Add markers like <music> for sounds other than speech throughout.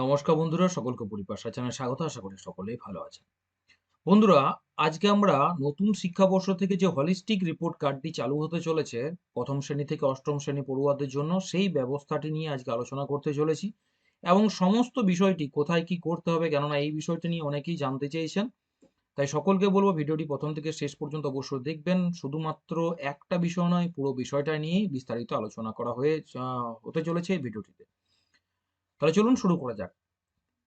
নমস্কার বন্ধুরা, সকলকে পরিপাশা চ্যানেল স্বাগত, আশা করি সকলেই ভালো আছেন। বন্ধুরা, আজকে আমরা নতুন শিক্ষাবর্ষ থেকে যে হলিস্টিক রিপোর্ট কার্ডটি চালু হতে চলেছে, প্রথম শ্রেণি থেকে অষ্টম শ্রেণি পড়ুয়াদের জন্য সেই ব্যবস্থাটি নিয়ে আজকে আলোচনা করতে চলেছি এবং সমস্ত বিষয়টি কোথায় কি করতে হবে, কেননা এই বিষয়টি নিয়ে অনেকেই জানতে চেয়েছেন। তাই সকলকে বলব, ভিডিওটি প্রথম থেকে শেষ পর্যন্ত অবশ্যই দেখবেন। শুধুমাত্র একটা বিষয় নয়, পুরো বিষয়টা নিয়েই বিস্তারিত আলোচনা করা হয়ে হতে চলেছে এই ভিডিওটিতে। তাহলে চলুন শুরু করা যাক।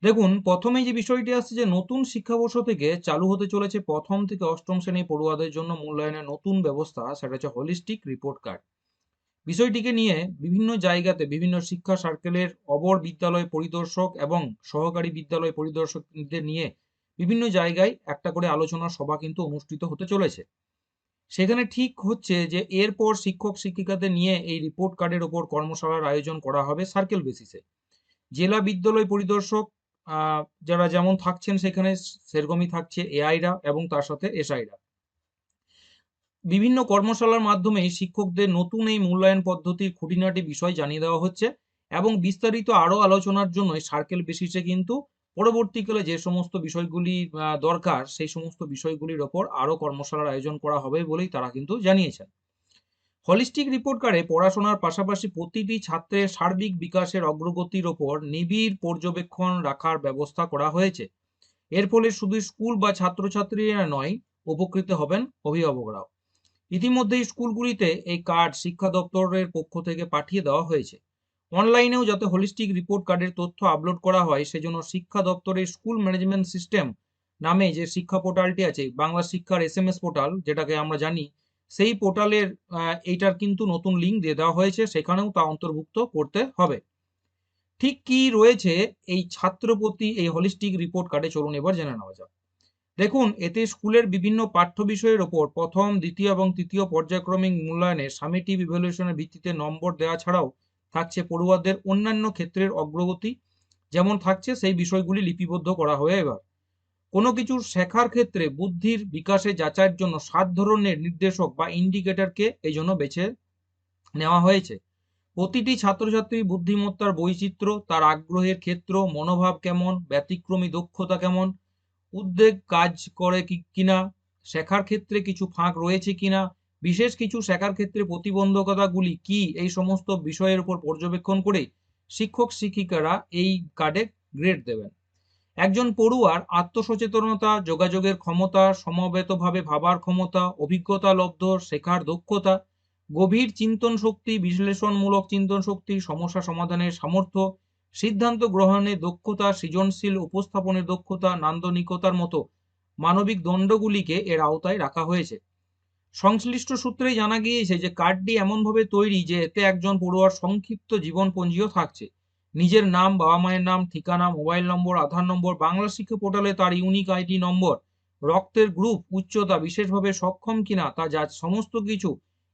দেখুন, প্রথমেই যে বিষয়টি আসছে যে নতুন শিক্ষাবর্ষ থেকে চালু হতে চলেছে প্রথম থেকে অষ্টম শ্রেণি পড়ুয়াদের জন্য মূল্যায়নের নতুন ব্যবস্থা, সেটা হচ্ছে হলিস্টিক রিপোর্ট কার্ড বিষয়টিকে নিয়ে বিভিন্ন জায়গাতে বিভিন্ন শিক্ষা সার্কেলের অবর বিদ্যালয় পরিদর্শক এবং সহকারী বিদ্যালয় পরিদর্শকদের নিয়ে বিভিন্ন জায়গায় একটা করে আলোচনা সভা কিন্তু অনুষ্ঠিত হতে চলেছে। সেখানে ঠিক হচ্ছে যে এরপর শিক্ষক শিক্ষিকাদের নিয়ে এই রিপোর্ট কার্ডের ওপর কর্মশালার আয়োজন করা হবে সার্কেল বেসিসে জেলা বিদ্যালয় পরিদর্শক যারা যেমন থাকছেন সেখানে সেরকমই থাকছে এআইরা এবং তার সাথে এসআইরা। বিভিন্ন কর্মশালার মাধ্যমে শিক্ষকদের নতুন এই মূল্যায়ন পদ্ধতির খুঁটিনাটি বিষয় জানিয়ে দেওয়া হচ্ছে এবং বিস্তারিত আরও আলোচনার জন্য সার্কেল বেসিসে কিন্তু পরবর্তীকালে যে সমস্ত বিষয়গুলি দরকার সেই সমস্ত বিষয়গুলির ওপর আরও কর্মশালার আয়োজন করা হবে বলেই তারা কিন্তু জানিয়েছেন। হলিস্টিক রিপোর্ট কার্ডে পড়াশোনার পাশাপাশি প্রতিটি ছাত্রের সার্বিক বিকাশের অগ্রগতির ওপর নিবিড় পর্যবেক্ষণ রাখার ব্যবস্থা করা হয়েছে। এর ফলে শুধু স্কুল বা ছাত্রছাত্রীরা নয়, উপকৃত হবেন অভিভাবকরাও। ইতিমধ্যেই স্কুলগুলিতে এই কার্ড শিক্ষা দপ্তরের পক্ষ থেকে পাঠিয়ে দেওয়া হয়েছে। অনলাইনেও যাতে হলিস্টিক রিপোর্ট কার্ডের তথ্য আপলোড করা হয়, সেজন্য শিক্ষা দপ্তরের স্কুল ম্যানেজমেন্ট সিস্টেম নামে যে শিক্ষা পোর্টালটি আছে, বাংলা শিক্ষার এস এম এস পোর্টাল, যেটাকে আমরা জানি সেই পোর্টালের এইটার কিন্তু নতুন লিঙ্ক দিয়ে দেওয়া হয়েছে, সেখানেও তা অন্তর্ভুক্ত করতে হবে। ঠিক কি রয়েছে এই ছাত্রপ্রতি এই হলিস্টিক রিপোর্ট কার্ডে চলুন এবার জেনে নেওয়া যাক। দেখুন, এতে স্কুলের বিভিন্ন পাঠ্য বিষয়ের ওপর প্রথম, দ্বিতীয় এবং তৃতীয় পর্যায়ক্রমিক মূল্যায়নে সামেটিভ ইভ্যালুয়েশনের ভিত্তিতে নম্বর দেওয়া ছাড়াও থাকছে পড়ুয়াদের অন্যান্য ক্ষেত্রের অগ্রগতি, যেমন থাকছে সেই বিষয়গুলি লিপিবদ্ধ করা হয়ে এবার। কোনো কিছু শেখার ক্ষেত্রে বুদ্ধির বিকাশে যাচাইয়ের জন্য সাত ধরনের নির্দেশক বা ইন্ডিকেটরকে এই জন্য বেছে নেওয়া হয়েছে। প্রতিটি ছাত্রছাত্রী বুদ্ধিমত্তার বৈচিত্র্য, তার আগ্রহের ক্ষেত্র, মনোভাব কেমন, ব্যতিক্রমী দক্ষতা কেমন, উদ্বেগ কাজ করে কি কিনা, শেখার ক্ষেত্রে কিছু ফাঁক রয়েছে কিনা, বিশেষ কিছু শেখার ক্ষেত্রে প্রতিবন্ধকতাগুলি কি, এই সমস্ত বিষয়ের উপর পর্যবেক্ষণ করে শিক্ষক শিক্ষিকারা এই কার্ডে গ্রেড দেবেন। একজন পড়ুয়ার আত্মসচেতনতা, যোগাযোগের ক্ষমতা, সমবেতভাবে ভাবার ক্ষমতা, অভিজ্ঞতা লব্ধ, শেখার দক্ষতা, গভীর চিন্তন শক্তি, বিশ্লেষণমূলক চিন্তন শক্তি, সমস্যা সমাধানের সামর্থ্য, সিদ্ধান্ত গ্রহণের দক্ষতা, সৃজনশীল উপস্থাপনের দক্ষতা, নান্দনিকতার মতো মানবিক দণ্ডগুলিকে এর আওতায় রাখা হয়েছে। সংশ্লিষ্ট সূত্রেই জানা গিয়েছে যে, কার্ডটি এমনভাবে তৈরি যে, এতে একজন পড়ুয়ার সংক্ষিপ্ত জীবনপঞ্জিও থাকছে। নিজের নাম, বাবা মায়ের নাম, ঠিকানা, মোবাইল নম্বর, আধার নম্বর, বাংলা শিক্ষা পোর্টালে তার ইউনিক আইডি নম্বর, রক্তের গ্রুপ, উচ্চতা বিশেষভাবে সক্ষম কিনা তা যা সমস্ত কিছু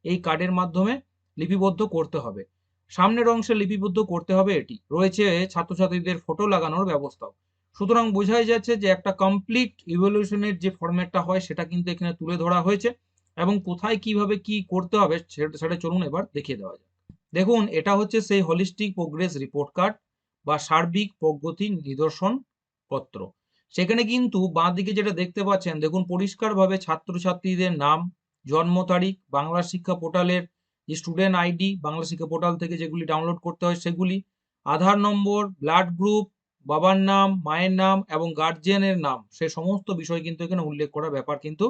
এই কার্ডের মাধ্যমে লিপিবদ্ধ করতে হবে। সামনের অংশে লিপিবদ্ধ করতে হবে এটি। রয়েছে ছাত্রছাত্রীদের ফটো লাগানোর ব্যবস্থাও। সুতরাং বোঝাই যাচ্ছে যে একটা কমপ্লিট ইভলিউশনের যে ফরম্যাটটা হয় সেটা কিন্তু এখানে তুলে ধরা হয়েছে এবং কোথায় কীভাবে কি করতে হবে সেটা চলুন এবার দেখিয়ে দেওয়া যাক। দেখুন, এটা হচ্ছে সেই হলিস্টিক প্রোগ্রেস রিপোর্ট কার্ড বা সার্বিক প্রগতি নিদর্শন পত্র। সেখানে কিন্তু বাঁ দিকে যেটা দেখতে পাচ্ছেন, দেখুন পরিষ্কারভাবে ছাত্রছাত্রীদের নাম, জন্ম তারিখ, বাংলা শিক্ষা পোর্টালের যে স্টুডেন্ট আইডি বাংলা শিক্ষা পোর্টাল থেকে যেগুলি ডাউনলোড করতে হয় সেগুলি, আধার নম্বর ব্লাড গ্রুপ বাবার নাম, মায়ের নাম এবং গার্জিয়ানের নাম, সে সমস্ত বিষয় কিন্তু এখানে উল্লেখ করার ব্যাপার কিন্তু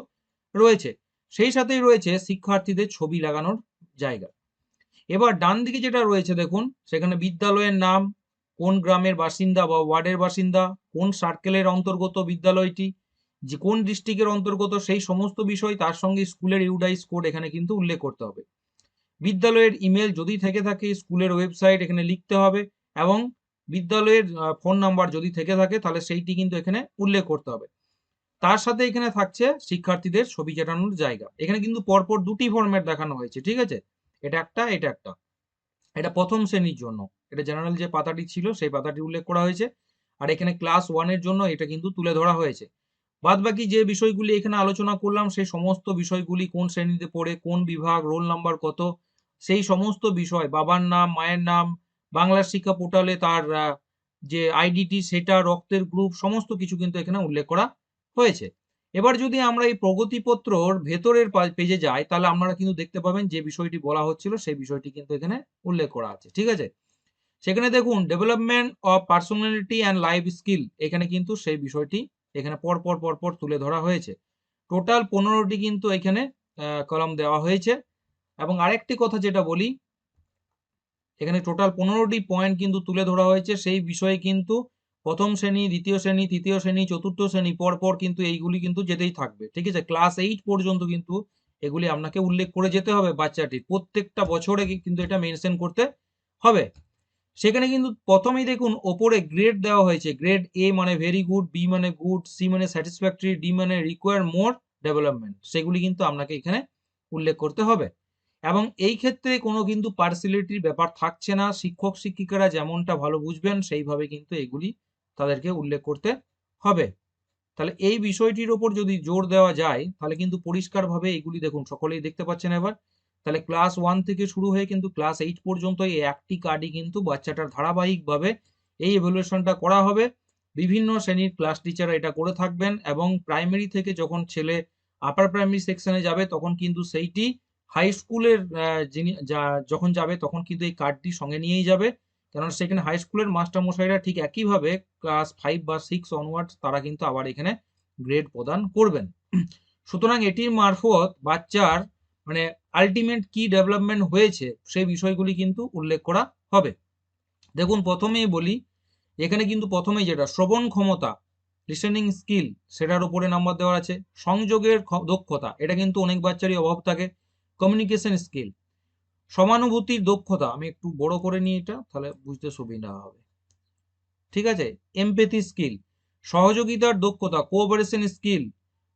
রয়েছে। সেই সাথেই রয়েছে শিক্ষার্থীদের ছবি লাগানোর জায়গা। এবার ডান দিকে যেটা রয়েছে দেখুন, সেখানে বিদ্যালয়ের নাম, কোন গ্রামের বাসিন্দা বা ওয়ার্ডের বাসিন্দা, কোন সার্কেলের অন্তর্গত বিদ্যালয়টি, যে কোন ডিস্ট্রিক্টের অন্তর্গত, সেই সমস্ত বিষয় তার সঙ্গে স্কুলের ইউডাইস কোড এখানে কিন্তু উল্লেখ করতে হবে। বিদ্যালয়ের ইমেল যদি থেকে থাকে, স্কুলের ওয়েবসাইট এখানে লিখতে হবে এবং বিদ্যালয়ের ফোন নাম্বার যদি থেকে থাকে, তাহলে সেইটি কিন্তু এখানে উল্লেখ করতে হবে। তার সাথে এখানে থাকছে শিক্ষার্থীদের ছবি চাটানোর জায়গা। এখানে কিন্তু পরপর দুটি ফরম্যাট দেখানো হয়েছে, ঠিক আছে? এটা একটা এটা একটা। এটা প্রথম শ্রেণির জন্য। এটা জেনারেল যে পাতাটি ছিল, সেই পাতাটি উল্লেখ করা হয়েছে। আর এখানে ক্লাস ওয়ানের জন্য এটা কিন্তু তুলে ধরা হয়েছে। বাদ বাকি যে বিষয়গুলি এখানে আলোচনা করলাম, সেই সমস্ত বিষয়গুলি কোন শ্রেণীতে পড়ে, কোন বিভাগ রোল নাম্বার কত, সেই সমস্ত বিষয়, বাবার নাম, মায়ের নাম, বাংলা শিক্ষা পোর্টালে তার যে আইডিটি সেটা, রক্তের গ্রুপ সমস্ত কিছু কিন্তু এখানে উল্লেখ করা হয়েছে। এবার যদি আমরা এই প্রগতিপত্রর ভেতরের পেজে যাই, তাহলে আপনারা কিন্তু দেখতে পাবেন যে বিষয়টি বলা হচ্ছিল, সেই বিষয়টি কিন্তু এখানে উল্লেখ করা আছে, ঠিক আছে? সেখানে দেখুন development of personality and life skill এখানে কিন্তু সেই বিষয়টি এখানে পর পর পর পর তুলে ধরা হয়েছে। টোটাল পনেরোটি কিন্তু এখানে কলম দেওয়া হয়েছে। এবং আরেকটি কথা যেটা বলি, এখানে টোটাল পনেরোটি পয়েন্ট কিন্তু তুলে ধরা হয়েছে, সেই বিষয়ে কিন্তু প্রথম শ্রেণি, দ্বিতীয় শ্রেণি, তৃতীয় শ্রেণি, চতুর্থ শ্রেণি পর পর কিন্তু এইগুলি কিন্তু যেতেই থাকবে, ঠিক আছে? ক্লাস এইট পর্যন্ত কিন্তু এগুলি আপনাকে উল্লেখ করে যেতে হবে বাচ্চাটির, প্রত্যেকটা বছরে কিন্তু এটা মেনশন করতে হবে। সেখানে কিন্তু প্রথমেই দেখুন, ওপরে গ্রেড দেওয়া হয়েছে গ্রেড এ মানে ভেরি গুড বি মানে গুড সি মানে স্যাটিসফ্যাক্টরি ডি মানে রিকোয়ার মোর ডেভেলপমেন্ট সেগুলি কিন্তু আপনাকে এখানে উল্লেখ করতে হবে। এবং এই ক্ষেত্রে কোনো কিন্তু পার্সিলিটির ব্যাপার থাকছে না, শিক্ষক, শিক্ষিকারা যেমনটা ভালো বুঝবেন, সেইভাবে কিন্তু এগুলি তাদেরকে উল্লেখ করতে হবে। তাহলে এই বিষয়টির ওপর যদি জোর দেওয়া যায়, তাহলে কিন্তু পরিষ্কারভাবে এগুলি দেখুন, সকলেই দেখতে পাচ্ছেন এবার। তাহলে ক্লাস ওয়ান থেকে শুরু হয়ে কিন্তু ক্লাস এইট পর্যন্ত এই একটি কার্ডই কিন্তু বাচ্চাটার ধারাবাহিকভাবে এই এভলিউশনটা করা হবে। বিভিন্ন শ্রেণির ক্লাস টিচার এটা করে থাকবেন এবং প্রাইমারি থেকে যখন ছেলে আপার প্রাইমারি সেকশনে যাবে, তখন কিন্তু সেইটি হাই স্কুলের যিনি যখন যাবে, তখন কিন্তু এই কার্ডটি সঙ্গে নিয়েই যাবে। কেননা সেখানে হাই স্কুলের মাস্টারমশাইরা ঠিক একইভাবে ক্লাস ফাইভ বা সিক্স অনওয়ার্ডস তারা কিন্তু আবার এখানে গ্রেড প্রদান করবেন। সুতরাং এটির মারফত বাচ্চার মানে আলটিমেট কি ডেভেলপমেন্ট হয়েছে সেই বিষয়গুলি কিন্তু উল্লেখ করা হবে। দেখুন প্রথমেই বলি, এখানে কিন্তু প্রথমেই যেটা শ্রবণ ক্ষমতা লিসেনিং স্কিল সেটার উপরে নাম্বার দেওয়া আছে। সংযোগের দক্ষতা, এটা কিন্তু অনেক বাচ্চারই অভাব থাকে। কমিউনিকেশন স্কিল সমানুভূতির দক্ষতা, আমি একটু বড় করে নিই এটা, তাহলে বুঝতে সুবিধা হবে। ঠিক আছে? এমপেথি স্কিল সহযোগিতার দক্ষতা কোঅপারেশন স্কিল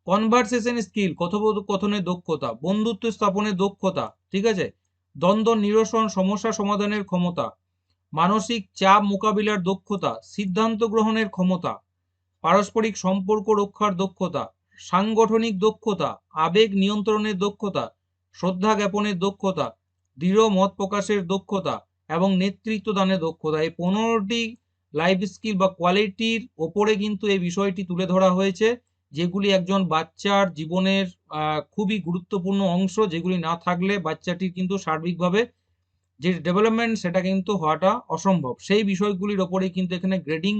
কনভারসেশন স্কিল কথোপকথনের দক্ষতা, বন্ধুত্ব স্থাপনের দক্ষতা, ঠিক আছে? দ্বন্দ্ব নিরসন, সমস্যা সমাধানের ক্ষমতা, মানসিক চাপ মোকাবিলার দক্ষতা, সিদ্ধান্ত গ্রহণের ক্ষমতা, পারস্পরিক সম্পর্ক রক্ষার দক্ষতা, সাংগঠনিক দক্ষতা, আবেগ নিয়ন্ত্রণের দক্ষতা, শ্রদ্ধা জ্ঞাপনের দক্ষতা দৃঢ় মত প্রকাশের দক্ষতা এবং নেতৃত্ব দানের দক্ষতা। এই পনেরোটি লাইফ স্কিল বা কোয়ালিটির ওপরে কিন্তু এই বিষয়টি তুলে ধরা হয়েছে, যেগুলি একজন বাচ্চার জীবনের খুবই গুরুত্বপূর্ণ অংশ, যেগুলি না থাকলে বাচ্চাটির কিন্তু সার্বিকভাবে যে ডেভেলপমেন্ট সেটা কিন্তু হওয়াটা অসম্ভব। সেই বিষয়গুলির ওপরেই কিন্তু এখানে গ্রেডিং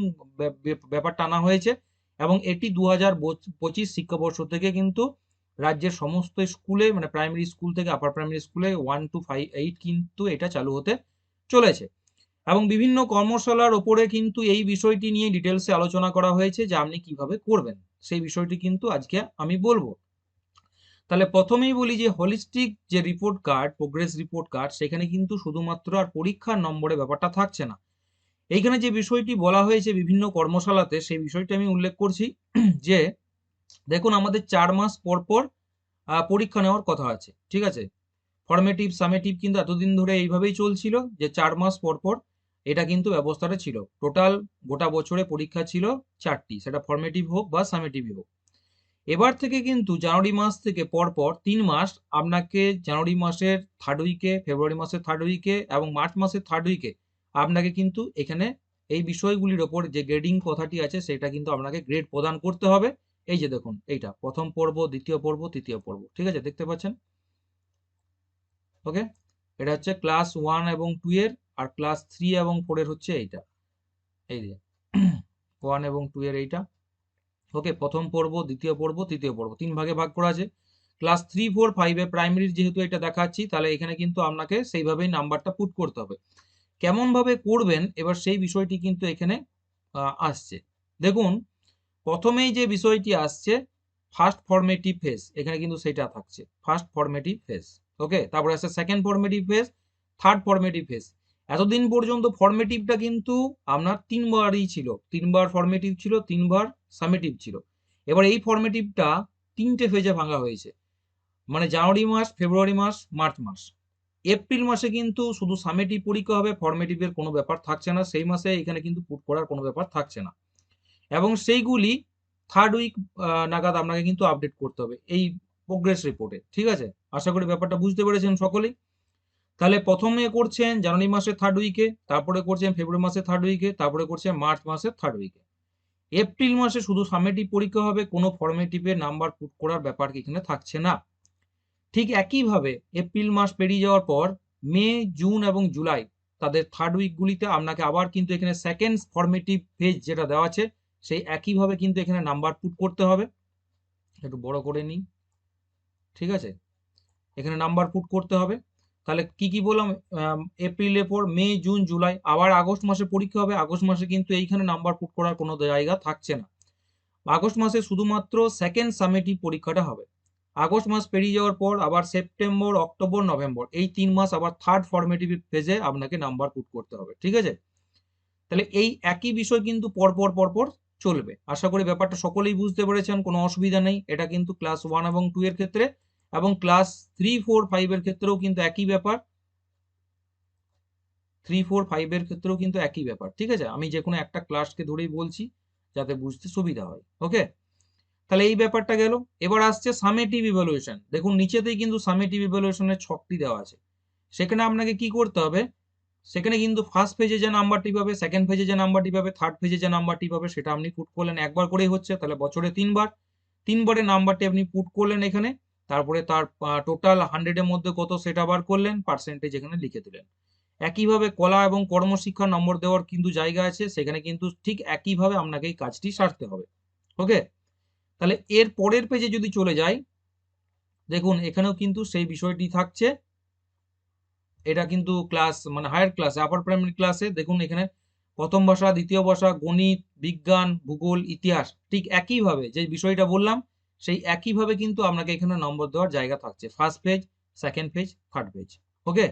ব্যাপারটা আনা হয়েছে এবং এটি দু হাজার পঁচিশ শিক্ষাবর্ষ থেকে কিন্তু রাজ্যের সমস্ত স্কুলে মানে প্রাইমারি স্কুল থেকে আপার প্রাইমারি স্কুলে ওয়ান টু ফাইভ এইট কিন্তু এটা চালু হতে চলেছে। এবং বিভিন্ন কর্মশালার ওপরে কিন্তু এই বিষয়টি নিয়ে ডিটেলসে আলোচনা করা হয়েছে যে আপনি কীভাবে করবেন। সেই বিষয়টি কিন্তু আজকে আমি বলব। তাহলে প্রথমেই বলি যে হলিস্টিক যে report card progress report card সেখানে কিন্তু শুধুমাত্র আর পরীক্ষার নম্বরে ব্যাপারটা থাকছে না। এইখানে যে বিষয়টি বলা হয়েছে বিভিন্ন কর্মশালাতে, সেই বিষয়টি আমি উল্লেখ করছি যে দেখুন আমাদের চার মাস পর পর পরীক্ষা নেওয়ার কথা আছে, ঠিক আছে? ফর্মেটিভ সামেটিভ কিন্তু এতদিন ধরে এইভাবেই চলছিল যে চার মাস পর পর এটা কিন্তু ব্যবস্থাটা ছিল। টোটাল গোটা বছরে পরীক্ষা ছিল চারটি, সেটা ফর্মেটিভ হোক বা সামেটিভ হোক। এবার থেকে কিন্তু জানুয়ারি মাস থেকে পরপর তিন মাস আপনাকে জানুয়ারি মাসের থার্ড উইকে ফেব্রুয়ারি মাসের থার্ড উইকে এবং মার্চ মাসের থার্ড উইকে আপনাকে কিন্তু এখানে এই বিষয়গুলির ওপর যে গ্রেডিং কথাটি আছে, সেটা কিন্তু আপনাকে গ্রেড প্রদান করতে হবে। এই যে দেখুন, এইটা প্রথম পর্ব, দ্বিতীয় পর্ব, তৃতীয় পর্ব, ঠিক আছে? দেখতে পাচ্ছেন? ওকে এটা হচ্ছে ক্লাস ওয়ান এবং টু এর, আর ক্লাস থ্রি এবং ফোরের হচ্ছে এইটা। এই যে <clears throat> ওয়ান এবং টু এর এইটা। ওকে প্রথম পর্ব, দ্বিতীয় পর্ব, তৃতীয় পর্ব, তিন ভাগে ভাগ করা আছে। ক্লাস থ্রি ফোর ফাইভে প্রাইমারির যেহেতু এটা দেখাচ্ছি, তাহলে এখানে কিন্তু আপনাকে সেইভাবেই নাম্বারটা পুট করতে হবে। কেমনভাবে করবেন? এবার সেই বিষয়টি কিন্তু এখানে আসছে। দেখুন প্রথমেই যে বিষয়টি আসছে ফার্স্ট ফর্মেটিভ ফেস এখানে কিন্তু সেটা থাকছে ফার্স্ট ফর্মেটিভ ফেস ওকে তারপরে আসছে second formative phase third formative phase এতদিন পর্যন্ত ফর্মেটিভটা কিন্তু আপনার তিনবারই ছিল, তিনবার ফর্মেটিভ ছিল, তিনবার সামেটিভ ছিল। এবার এই ফর্মেটিভটা তিনটে ফেজে ভাঙা হয়েছে মানে জানুয়ারি মাস, ফেব্রুয়ারি মাস, মার্চ মাস। এপ্রিল মাসে কিন্তু শুধু সামেটিভ পরীক্ষা হবে ফর্মেটিভের কোনো ব্যাপার থাকছে না, সেই মাসে এখানে কিন্তু পুট করার কোনো ব্যাপার থাকছে না। এবং সেইগুলি থার্ড উইক নাগাদ আপনাকে কিন্তু আপডেট করতে হবে এই প্রোগ্রেস রিপোর্টে ঠিক আছে? আশা করি ব্যাপারটা বুঝতে পেরেছেন সকলেই। তাহলে প্রথমে করছেন জানুয়ারি মাসের থার্ড উইকে তারপরে করছেন ফেব্রুয়ারি মাসের থার্ড উইকে তারপরে করছেন মার্চ মাসের থার্ড উইকে এপ্রিল মাসে শুধু সামেটিভ পরীক্ষা হবে, কোনো ফর্মেটিভে নাম্বার পুট করার ব্যাপার এখানে থাকছে না। ঠিক একইভাবে এপ্রিল মাস পেরিয়ে যাওয়ার পর মে, জুন এবং জুলাই তাদের থার্ড উইকগুলিতে আপনাকে আবার কিন্তু এখানে সেকেন্ড ফর্মেটিভ ফেজ যেটা দেওয়া আছে সেই একইভাবে কিন্তু এখানে নাম্বার পুট করতে হবে। একটু বড় করে নিই। ঠিক আছে? এখানে নাম্বার পুট করতে হবে। তাহলে কি কি বললাম? এপ্রিলের পর মে জুন জুলাই আবার আগস্ট মাসে পরীক্ষা হবে। আগস্ট মাসে কিন্তু এইখানে নাম্বার পুট করার কোনো জায়গা থাকছে না। আগস্ট মাসে শুধুমাত্র সেকেন্ড সামেটিভ পরীক্ষাটা হবে। আগস্ট মাস পেরিয়ে যাওয়ার পর আবার সেপ্টেম্বর অক্টোবর নভেম্বর এই তিন মাস আবার থার্ড ফর্মেটিভ ফেজে আপনাকে নাম্বার পুট করতে হবে। ঠিক আছে? তাহলে এই একই বিষয় কিন্তু পরপর পরপর চলবে। আশা করি ব্যাপারটা সকলেই বুঝতে পেরেছেন, কোনো অসুবিধা নেই। এটা কিন্তু ক্লাস ওয়ান এবং টু এর ক্ষেত্রে এবং ক্লাস থ্রি ফোর ফাইভের ক্ষেত্রেও কিন্তু একই ব্যাপার। থ্রি ফোর ফাইভের ক্ষেত্রেও কিন্তু একই ব্যাপার, ঠিক আছে? আমি যে কোনো একটা ক্লাসকে ধরেই বলছি, যাতে বুঝতে সুবিধা হয় ওকে তাহলে এই ব্যাপারটা গেল। এবার আসছে সামেটিভ ইভ্যালুয়েশন দেখুন, নিচেতেই কিন্তু সামেটিভ ইভ্যালুয়েশনের ছকটি দেওয়া আছে। সেখানে আপনাকে কি করতে হবে? সেখানে কিন্তু ফার্স্ট পেজে যে নাম্বারটি পাবে সেকেন্ড পেজে যে নাম্বারটি পাবে থার্ড পেজে যে নাম্বারটি পাবে, সেটা আপনি পুট করলেন একবার করেই হচ্ছে, তাহলে বছরে তিনবার। তিনবারের নাম্বারটি আপনি পুট করলেন এখানে, তারপরে তার টোটাল হান্ড্রেডের মধ্যে কত সেটা বার করলেন পার্সেন্টেজ এখানে লিখে দিলেন। একইভাবে কলা এবং কর্মশিক্ষা নম্বর দেওয়ার কিন্তু জায়গা আছে, সেখানে কিন্তু ঠিক একইভাবে আপনাকে এই কাজটি সারতে হবে। ওকে? তাহলে এর পরের পেজে যদি চলে যাই, দেখুন এখানেও কিন্তু সেই বিষয়টি থাকছে। এটা কিন্তু ক্লাস মানে হায়ার ক্লাসে আপার প্রাইমারি ক্লাসে দেখুন এখানে প্রথম ভাষা দ্বিতীয় ভাষা গণিত, বিজ্ঞান, ভূগোল, ইতিহাস, ঠিক একইভাবে যে বিষয়টা বললাম, সেই একইভাবে কিন্তু আপনাকে এখানে নম্বর দেওয়ার জায়গা থাকছে। First page second page third page okay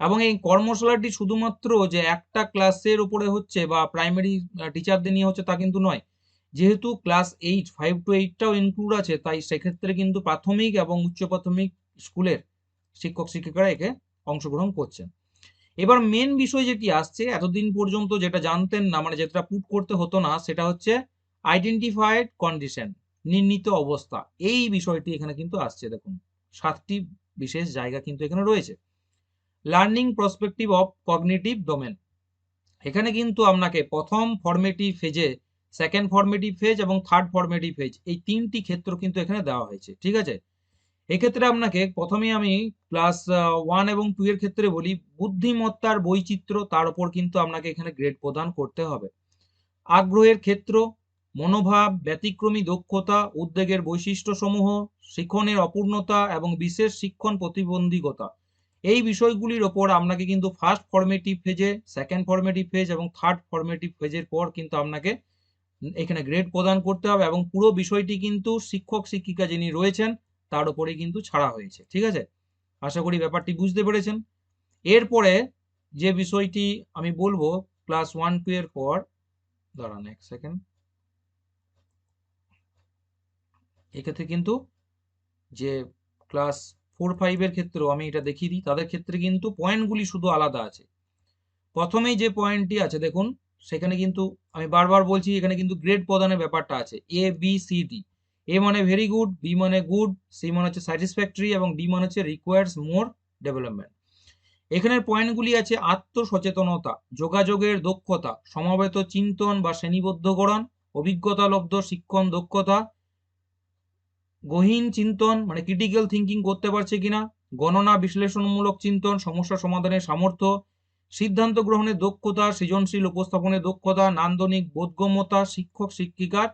এবং এই কর্মশালাটি শুধুমাত্র যে একটা ক্লাসের উপরে হচ্ছে বা প্রাইমারি টিচারদের নিয়ে হচ্ছে তা কিন্তু নয়। যেহেতু ক্লাস এইট ফাইভ টু এইটটাও ইনক্লুড আছে, তাই সেক্ষেত্রে কিন্তু প্রাথমিক এবং উচ্চ প্রাথমিক স্কুলের শিক্ষক শিক্ষিকারা একে অংশগ্রহণ করছেন। এবার মেন বিষয় যেটি আসছে, এতদিন পর্যন্ত যেটা জানতেন না মানে যেটা পুট করতে হতো না, সেটা হচ্ছে আইডেন্টিফাইড কন্ডিশন নির্ণীত অবস্থা। এই বিষয়টি এখানে কিন্তু আসছে, দেখুন। সাতটি বিশেষ জায়গা কিন্তু এখানে রয়েছে। Learning prospective of cognitive domain এখানে কিন্তু আপনাকে প্রথম ফর্মেটিভ ফেজে সেকেন্ড ফর্মেটিভ ফেজ এবং থার্ড ফর্মেটিভ ফেজ এই তিনটি ক্ষেত্র কিন্তু এখানে দেওয়া হয়েছে, ঠিক আছে? এক্ষেত্রে আপনাকে প্রথমে আমি ক্লাস ওয়ান এবং টু এর ক্ষেত্রে বলি, বুদ্ধিমত্তার বৈচিত্র্য তার উপর কিন্তু আপনাকে এখানে গ্রেড প্রদান করতে হবে। আগ্রহের ক্ষেত্র, মনোভাব, ব্যতিক্রমী দক্ষতা, উদ্বেগের বৈশিষ্ট্য সমূহ শিক্ষণের অপূর্ণতা এবং বিশেষ শিক্ষণ প্রতিবন্ধকতা। এই বিষয়গুলির ওপর আপনাকে কিন্তু ফার্স্ট ফর্মেটিভ ফেজে সেকেন্ড ফর্মেটিভ ফেজ এবং থার্ড ফর্মেটিভ ফেজের পর কিন্তু আপনাকে এখানে গ্রেড প্রদান করতে হবে এবং পুরো বিষয়টি কিন্তু শিক্ষক শিক্ষিকা যিনি রয়েছেন তার উপরেই কিন্তু ছাড়া হয়েছে, ঠিক আছে? আশা করি ব্যাপারটি বুঝতে পেরেছেন। এরপরে যে বিষয়টি আমি বলব ক্লাস ওয়ান টু এর পর, দাঁড়ান এক সেকেন্ড এক্ষেত্রে কিন্তু যে ক্লাস ফোর ফাইভের ক্ষেত্রেও আমি এটা দেখিয়ে দিই, তাদের ক্ষেত্রে কিন্তু পয়েন্টগুলি শুধু আলাদা আছে। প্রথমেই যে পয়েন্টটি আছে, দেখুন, সেখানে কিন্তু আমি বারবার বলছি, এখানে কিন্তু গ্রেড প্রদানের ব্যাপারটা আছে A B C D A মানে ভেরি গুড বি মানে গুড সি মানে হচ্ছে স্যাটিসফ্যাক্টরি এবং ডি মানে হচ্ছে রিকোয়ার্স মোর ডেভেলপমেন্ট এখানের পয়েন্টগুলি আছে আত্মসচেতনতা, যোগাযোগের দক্ষতা, সমাবেত চিন্তন বা শ্রেণীবদ্ধকরণ অভিজ্ঞতালব্ধ শিক্ষণ দক্ষতা, গহীন চিন্তন মানে ক্রিটিক্যাল থিঙ্কিং করতে পারছে কিনা, গণনা বিশ্লেষণমূলক চিন্তন, সমস্যা সমাধানের সামর্থ্য, সিদ্ধান্ত গ্রহণের দক্ষতা, সৃজনশীল উপস্থাপনের দক্ষতা, নান্দনিক বোধগম্যতা, শিক্ষক, শিক্ষিকার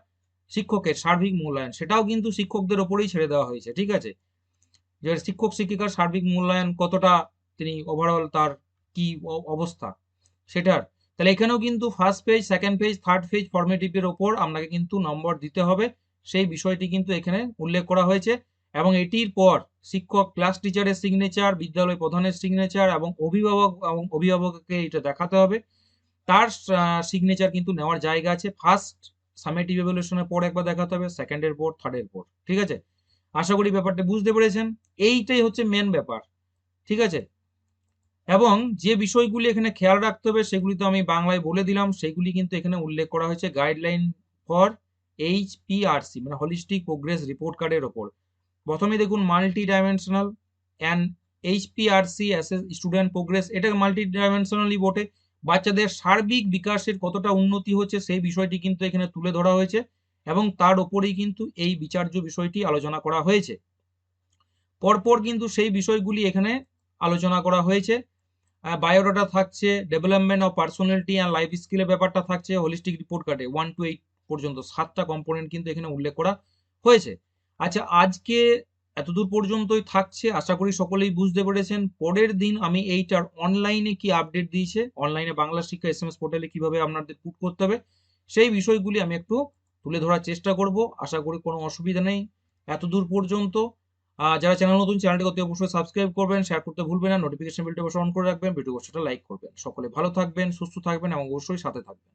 শিক্ষকের সার্বিক মূল্যায়ন, সেটাও কিন্তু শিক্ষকদের ওপরেই ছেড়ে দেওয়া হয়েছে, ঠিক আছে? যে শিক্ষক, শিক্ষিকার সার্বিক মূল্যায়ন কতটা তিনি ওভারঅল তার কি অবস্থা, সেটার। তাহলে এখানেও কিন্তু first page second page third page ফর্মেটিভের ওপর আপনাকে কিন্তু নম্বর দিতে হবে। সেই বিষয়টি কিন্তু এখানে উল্লেখ করা হয়েছে এবং এটির পর শিক্ষক ক্লাস টিচারের সিগনেচার বিদ্যালয় প্রধানের সিগনেচার এবং অভিভাবক এবং অভিভাবককে এটা দেখাতে হবে। তার সিগনেচার কিন্তু নেওয়ার জায়গা আছে। ফার্স্ট সামেটিভ এভলিউশনের পর একবার দেখাতে হবে সেকেন্ডের পর থার্ডের পর, ঠিক আছে? আশা করি ব্যাপারটা বুঝতে পেরেছেন। এইটাই হচ্ছে মেন ব্যাপার, ঠিক আছে? এবং যে বিষয়গুলি এখানে খেয়াল রাখতে হবে, সেগুলি তো আমি বাংলায় বলে দিলাম, সেগুলি কিন্তু এখানে উল্লেখ করা হয়েছে গাইডলাইন ফর এইচপিআরসি মানে হলিস্টিক প্রোগ্রেস রিপোর্ট কার্ডের ওপর। প্রথমে দেখুন multi dimensional and HPRC student progress এটা মাল্টি ডাইমেনশনালি বটে। বাচ্চাদের সার্বিক বিকাশের কতটা উন্নতি হচ্ছে সেই বিষয়টি কিন্তু এখানে তুলে ধরা হয়েছে এবং তার ওপরেই কিন্তু এই বিচার্য বিষয়টি আলোচনা করা হয়েছে। পরপর কিন্তু সেই বিষয়গুলি এখানে আলোচনা করা হয়েছে। বায়োডাটা থাকছে development of personality and life স্কিলের ব্যাপারটা থাকছে হোলিস্টিক রিপোর্ট কার্ডে ওয়ান টু এইট পর্যন্ত সাতটা কম্পোনেন্ট কিন্তু এখানে উল্লেখ করা হয়েছে। আচ্ছা আজকে এতদূর পর্যন্তই থাকছে। আশা করি সকলেই বুঝতে পেরেছেন। পরের দিন আমি এইটার অনলাইনে কি আপডেট দিয়েছে অনলাইনে বাংলা শিক্ষা এস এম এস পোর্টালে কীভাবে আপনাদের পুট করতে হবে, সেই বিষয়গুলি আমি একটু তুলে ধরার চেষ্টা করব। আশা করি কোনো অসুবিধা নেই। এতদূর পর্যন্ত যারা চ্যানেল নতুন চ্যানেলটি অতি অবশ্যই সাবস্ক্রাইব করবেন শেয়ার করতে ভুলবেন না নোটিফিকেশন বেলটি অবশ্যই অন করে রাখবেন ভিডিও করে লাইক করবেন। সকলে ভালো থাকবেন, সুস্থ থাকবেন এবং অবশ্যই সাথে থাকবেন।